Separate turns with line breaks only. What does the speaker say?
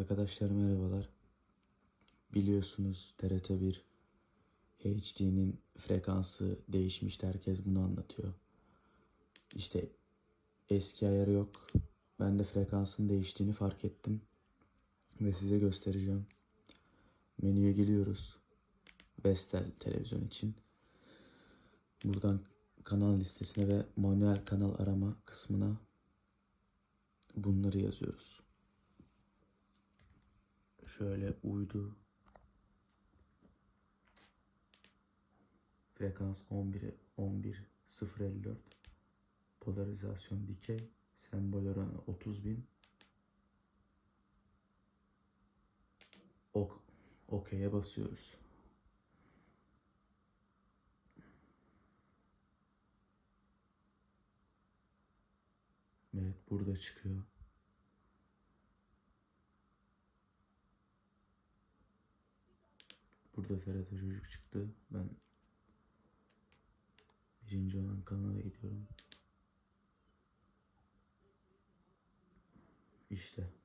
Arkadaşlar merhabalar. Biliyorsunuz TRT1 HD'nin frekansı değişmişti. Herkes bunu anlatıyor. İşte eski ayarı yok. Ben de frekansın değiştiğini fark ettim. Ve size göstereceğim. Menüye geliyoruz. Vestel televizyon için. Buradan kanal listesine ve manuel kanal arama kısmına bunları yazıyoruz. Şöyle uydu. Frekans 11 11 054. Polarizasyon dikey. Sembol oranı 30.000. Ok OK'ye basıyoruz. Evet burada çıkıyor. Burada TRT Çocuk çıktı. Ben birinci olan kanala gidiyorum. İşte.